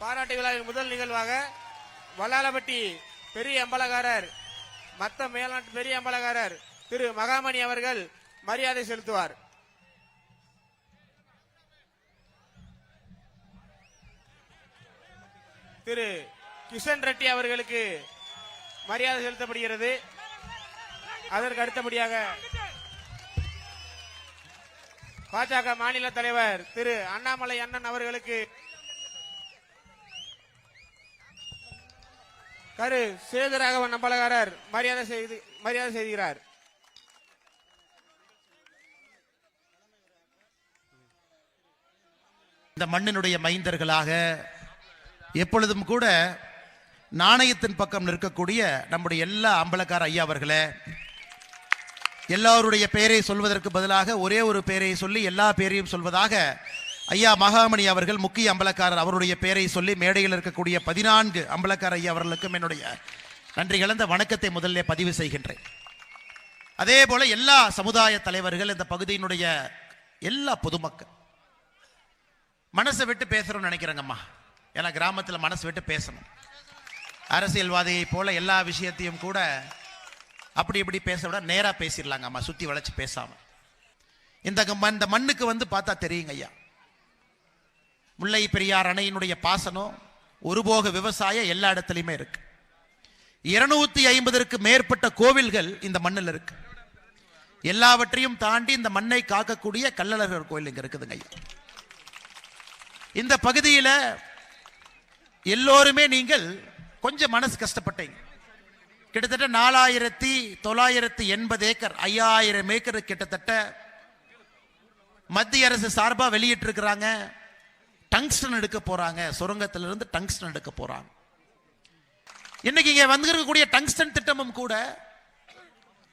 பாராட்டு விழாவின் முதல் நிகழ்வாக வல்லாலப்பட்டி பெரிய அம்பலகாரர் மத்த மேல்நாட்டு பெரிய அம்பலகாரர் திரு மகாமணி அவர்கள் மரியாதை செலுத்துவார். திரு கிஷன் ரெட்டி அவர்களுக்கு மரியாதை செலுத்தப்படுகிறது. அதற்கு அடுத்தபடியாக பாஜக மாநில தலைவர் திரு அண்ணாமலை அண்ணன் அவர்களுக்கு கரு சேதுராகவன் நம்பலகாரர் மரியாதை செய்து மரியாதை செய்கிறார். இந்த மண்ணினுடைய மைந்தர்களாக எப்பொழுதும் கூட நாணயத்தின் பக்கம் நிற்கக்கூடிய நம்முடைய எல்லா அம்பலக்கார ஐயா அவர்களே எல்லாருடைய பெயரை சொல்வதற்கு பதிலாக ஒரே ஒரு பெயரை சொல்லி எல்லா பேரையும் சொல்வதாக ஐயா மகாமணி அவர்கள் முக்கிய அம்பலக்காரர் அவருடைய பெயரை சொல்லி மேடையில் இருக்கக்கூடிய பதினான்கு அம்பலக்கார ஐயா அவர்களுக்கும் என்னுடைய நன்றி கலந்த வணக்கத்தை முதல்ல பதிவு செய்கின்றேன். அதே போல எல்லா சமுதாய தலைவர்கள் இந்த பகுதியினுடைய எல்லா பொதுமக்கள் மனசை விட்டு பேசுகிறோம்னு நினைக்கிறேங்கம்மா ஏன்னா கிராமத்தில் மனசு விட்டு பேசணும். அரசியல்வாதியை போல எல்லா விஷயத்தையும் கூட அப்படி இப்படி பேச விட நேராக பேசிடலாங்கம்மா சுற்றி வளைச்சு பேசாமல் இந்த க- மண்- இந்த மண்ணுக்கு வந்து பார்த்தா தெரியுங்க ஐயா. முல்லை பெரியார் அணையினுடைய பாசனம் ஒருபோக விவசாயம் எல்லா இடத்துலையுமே இருக்கு. இருநூத்தி ஐம்பதற்கு மேற்பட்ட கோவில்கள் இந்த மண்ணில் இருக்கு. எல்லாவற்றையும் தாண்டி இந்த மண்ணை காக்கக்கூடிய கல்லழகர் கோயில் இங்க இருக்குதுங்க ஐயா. இந்த பகுதியில் எல்லோருமே நீங்கள் கொஞ்சம் மனசு கஷ்டப்பட்டீங்க. கிட்டத்தட்ட நாலாயிரத்தி தொள்ளாயிரத்தி எண்பது ஏக்கர் ஐயாயிரம் ஏக்கர் கிட்டத்தட்ட மத்திய அரசு சார்பாக வெளியிட்டிருக்கிறாங்க. டங்ஸ்டன் எடுக்க போறாங்க. சுரங்கத்திலிருந்து டங்ஸ்டன் எடுக்க போறாங்க. இன்னைக்கு இங்க வந்திருக்கக்கூடிய டங்ஸ்டன் திட்டமும் கூட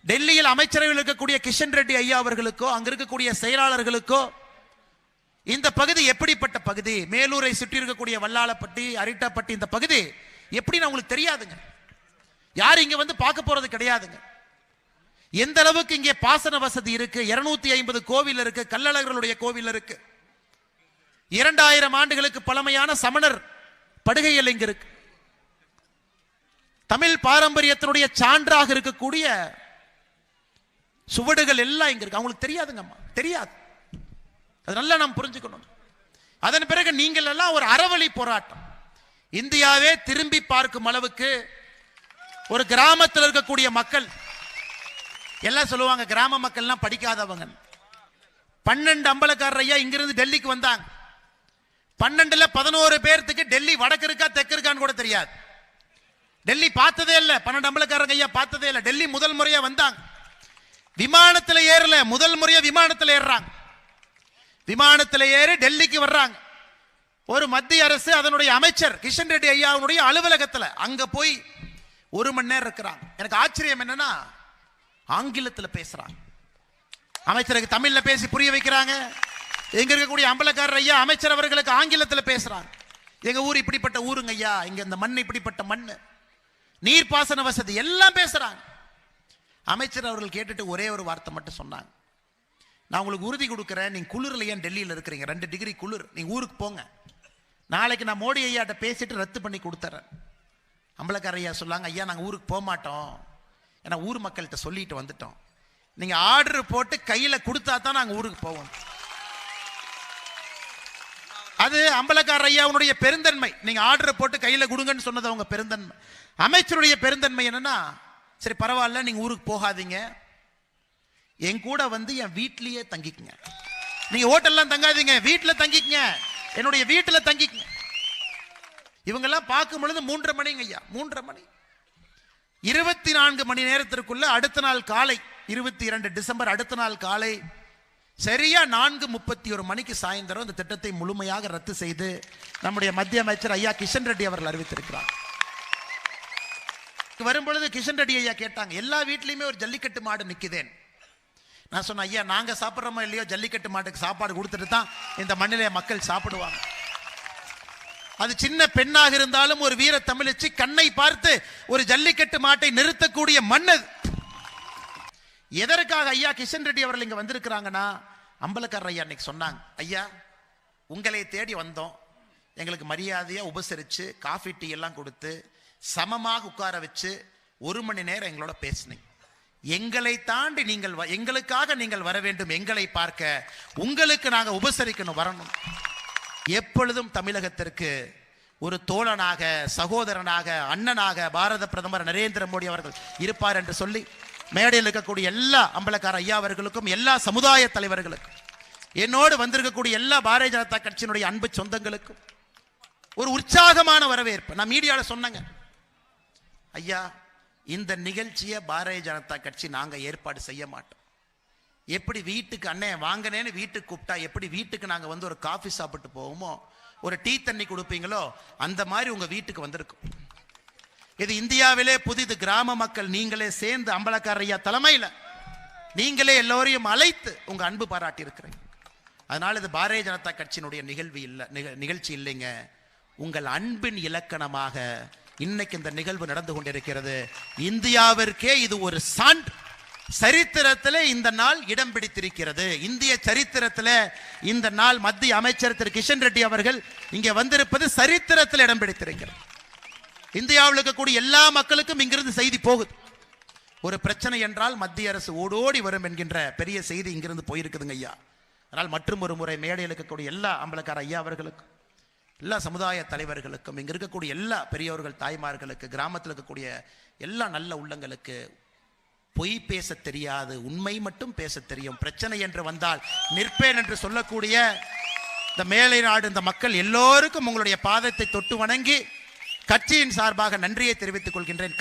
டெல்லியில் அமைச்சரவையில் இருக்கக்கூடிய கிஷன் ரெட்டி ஐயா அவர்களுக்கோ அங்க இருக்கக்கூடிய செயலாளர்களுக்கோ இந்த பகுதி எப்படிப்பட்ட பகுதி? மேலூரை சுற்றி இருக்கக்கூடிய வல்லாளப்பட்டி அரிட்டாப்பட்டி இந்த பகுதி எப்படின்னு அவங்களுக்கு தெரியாதுங்க. யார் இங்க வந்து பார்க்க போறது கிடையாதுங்க. எந்த அளவுக்கு இங்கே பாசன வசதி இருக்கு? இருநூத்தி ஐம்பது கோவில் இருக்கு. கல்லழகர்களுடைய கோவில் இருக்கு. இரண்டாயிரம் ஆண்டுகளுக்கு பழமையான சமணர் படுகைகள் இங்க இருக்கு. தமிழ் பாரம்பரியத்தினுடைய சான்றாக இருக்கக்கூடிய சுவடுகள் எல்லாம் இங்க இருக்கு. அவங்களுக்கு தெரியாதுங்கம்மா. தெரியாது. அது நல்லா நாம் புரிஞ்சுக்கணும். அதன் பிறகு நீங்கள் எல்லாம் ஒரு அறவழி போராட்டம். இந்தியாவே திரும்பி பார்க்கும் அளவுக்கு ஒரு கிராமத்தில் இருக்கக்கூடிய மக்கள் எல்லாம் சொல்லுவாங்க கிராம மக்கள்லாம் படிக்காதவங்க. பன்னெண்டு அம்பலக்காரர் ஐயா இங்கிருந்து டெல்லிக்கு வந்தாங்க. பன்னெண்டுல பதினோரு பேர்த்துக்கு டெல்லி வடக்கு இருக்கா தெற்கு இருக்கான்னு கூட தெரியாது. டெல்லி பார்த்ததே இல்லை. பன்னெண்டு அம்பலக்காரங்க ஐயா பார்த்ததே இல்லை. டெல்லி முதல் முறையா வந்தாங்க. விமானத்தில் ஏறல. முதல் முறையா விமானத்தில் ஏறுறாங்க. விமானத்தில் ஏறி டெல்லிக்கு வர்றாங்க. ஒரு மத்திய அரசு அதனுடைய அமைச்சர் கிஷன் ரெட்டி ஐயாவுடைய அலுவலகத்தில் அங்க போய் ஒரு மணி நேரம் இருக்கிறாங்க. எனக்கு ஆச்சரியம் என்னன்னா ஆங்கிலத்தில் பேசுறாங்க. அமைச்சருக்கு தமிழ்ல பேசி புரிய வைக்கிறாங்க. எங்க இருக்கக்கூடிய அம்பலக்காரர் ஐயா அமைச்சர் அவர்களுக்கு ஆங்கிலத்தில் பேசுறார். எங்க ஊர் இப்படிப்பட்ட ஊருங்க ஐயா இங்க இந்த மண் இப்படிப்பட்ட மண். நீர்ப்பாசன வசதி எல்லாம் பேசுறாங்க. அமைச்சர் அவர்கள் கேட்டுட்டு ஒரே ஒரு வார்த்தை மட்டும் சொன்னாங்க. நான் உங்களுக்கு உறுதி கொடுக்குறேன் நீங்க குளிரில் ஏன் டெல்லியில் இருக்கிறீங்க? ரெண்டு டிகிரி குளிர். நீங்க ஊருக்கு போங்க. நாளைக்கு நான் மோடி ஐயாட்ட பேசிட்டு ரத்து பண்ணி கொடுத்துறேன். அம்பலக்கார ஐயா சொல்லாங்க ஐயா நாங்கள் ஊருக்கு போக மாட்டோம். ஏன்னா ஊர் மக்கள்கிட்ட சொல்லிட்டு வந்துட்டோம். நீங்கள் ஆர்டர் போட்டு கையில் கொடுத்தா தான் நாங்கள் ஊருக்கு போவோம். அது அம்பலக்கார ஐயாவுடைய பெருந்தன்மை. நீங்க ஆர்டர் போட்டு கையில கொடுங்கன்னு சொன்னது அவங்க பெருந்தன்மை. அமைச்சருடைய பெருந்தன்மை என்னன்னா சரி பரவாயில்ல நீங்க ஊருக்கு போகாதீங்க. என் கூட வந்து என் வீட்லயே தங்கிக்குங்க. நீங்க ஹோட்டல்லாம் தங்காதீங்க வீட்டுல தங்கிக்கங்க. என்னுடைய வீட்டுல தங்கிக்கங்க. இவங்கெல்லாம் பார்க்கும் பொழுது மூன்றரை மணிங்க ஐயா மூன்றரை மணி. இருபத்தி நான்கு மணி நேரத்திற்குள்ள அடுத்த நாள் காலை இருபத்தி இரண்டு டிசம்பர் அடுத்த நாள் காலை சரியா நான்கு முப்பத்தி ஒரு மணிக்கு சாயந்தரம் இந்த திட்டத்தை முழுமையாக ரத்து செய்து நம்முடைய மத்திய அமைச்சர் ஐயா கிஷன் ரெட்டி அவர்கள் அறிவித்திருக்கிறார். வரும்பொழுது கிஷன் ரெட்டி ஐயா கேட்டாங்க எல்லா வீட்லையுமே ஒரு ஜல்லிக்கட்டு மாடு நிக்குதேன். நான் சொன்னேன் ஐயா நாங்க சாப்பிட்றோமோ இல்லையோ? ஜல்லிக்கட்டு மாட்டுக்கு சாப்பாடு கொடுத்துட்டு தான் இந்த மண்ணிலே மக்கள் சாப்பிடுவாங்க. அது சின்ன பெண்ணாக இருந்தாலும் ஒரு வீர தமிழச்சி கண்ணை பார்த்து ஒரு ஜல்லிக்கட்டு மாட்டை நிறுத்தக்கூடிய மண் அது. எதற்காக ஐயா கிஷன் ரெட்டி அவர்கள் இங்கே வந்திருக்கிறாங்கன்னா அம்பலக்காரர் ஐயா இன்னைக்கு சொன்னாங்க ஐயா உங்களை தேடி வந்தோம். எங்களுக்கு மரியாதையாக உபசரித்து காஃபி டீ எல்லாம் கொடுத்து சமமாக உட்கார வச்சு ஒரு மணி நேரம் எங்களோட பேசினீங்க. எங்களை தாண்டி நீங்கள் வ- எங்களுக்காக நீங்கள் வர வேண்டும் எங்களை பார்க்க. உங்களுக்கு நாங்கள் உபசரிக்கணும் வரணும். எப்பொழுதும் தமிழகத்திற்கு ஒரு தோழனாக சகோதரனாக அண்ணனாக பாரத பிரதமர் நரேந்திர மோடி அவர்கள் இருப்பார் என்று சொல்லி மேடையில் இருக்கக்கூடிய எல்லா அம்பலக்கார ஐயா அவர்களுக்கும் எல்லா சமுதாய தலைவர்களுக்கும் என்னோடு வந்திருக்கக்கூடிய எல்லா பாரதிய ஜனதா கட்சியினுடைய அன்பு சொந்தங்களுக்கும் ஒரு உற்சாகமான வரவேற்பு. நான் மீடியாவில் சொன்னேங்க. ஐயா இந்த நிகழ்ச்சியை பாரதிய ஜனதா கட்சி நாங்கள் ஏற்பாடு செய்ய மாட்டோம். எப்படி வீட்டுக்கு அண்ணே வாங்கினேன்னு வீட்டுக்கு கூப்பிட்டா எப்படி வீட்டுக்கு நாங்கள் வந்து ஒரு காஃபி சாப்பிட்டு போவோமோ ஒரு டீ தண்ணி கொடுப்பீங்களோ அந்த மாதிரி உங்கள் வீட்டுக்கு வந்திருக்கும். இது இந்தியாவிலே புதிது கிராம மக்கள் நீங்களே சேர்ந்து அம்பலக்கார ஐயா நீங்களே எல்லோரையும் அழைத்து உங்க அன்பு பாராட்டி இருக்கிறீங்க அதனால இது பாரதிய ஜனதா கட்சியினுடைய நிகழ்வு இல்லை நிக- நிகழ்ச்சி இல்லைங்க. உங்கள் அன்பின் இலக்கணமாக இன்னைக்கு இந்த நிகழ்வு நடந்து கொண்டிருக்கிறது. இந்தியாவிற்கே இது ஒரு சான்று. சரித்திரத்தில் இந்த நாள் இடம் பிடித்திருக்கிறது. இந்திய சரித்திரத்தில் இந்த நாள் மத்திய அமைச்சர் திரு கிஷன் ரெட்டி அவர்கள் இங்கே வந்திருப்பது சரித்திரத்தில் இடம் பிடித்திருக்கிறது. இந்தியாவில் இருக்கக்கூடிய எல்லா மக்களுக்கும் இங்கிருந்து செய்தி போகுது. ஒரு பிரச்சனை என்றால் மத்திய அரசு ஓடோடி வரும் என்கின்ற பெரிய செய்தி இங்கிருந்து போயிருக்குதுங்க ஐயா. அதனால் மற்றும் ஒரு முறை மேடையில் இருக்கக்கூடிய எல்லா அம்பலக்கார ஐயா அவர்களுக்கும் எல்லா சமுதாய தலைவர்களுக்கும் இங்கே இருக்கக்கூடிய எல்லா பெரியோர்கள் தாய்மார்களுக்கு கிராமத்தில் இருக்கக்கூடிய எல்லா நல்ல உள்ளங்களுக்கு பொய் பேச தெரியாது உண்மை மட்டும் பேச தெரியும். பிரச்சனை என்று வந்தால் நிற்பேன் என்று சொல்லக்கூடிய இந்த மேலை நாடு இந்த மக்கள் எல்லோருக்கும் உங்களுடைய பாதத்தை தொட்டு வணங்கி கட்சியின் சார்பாக நன்றியை தெரிவித்துக் கொள்கின்றேன்.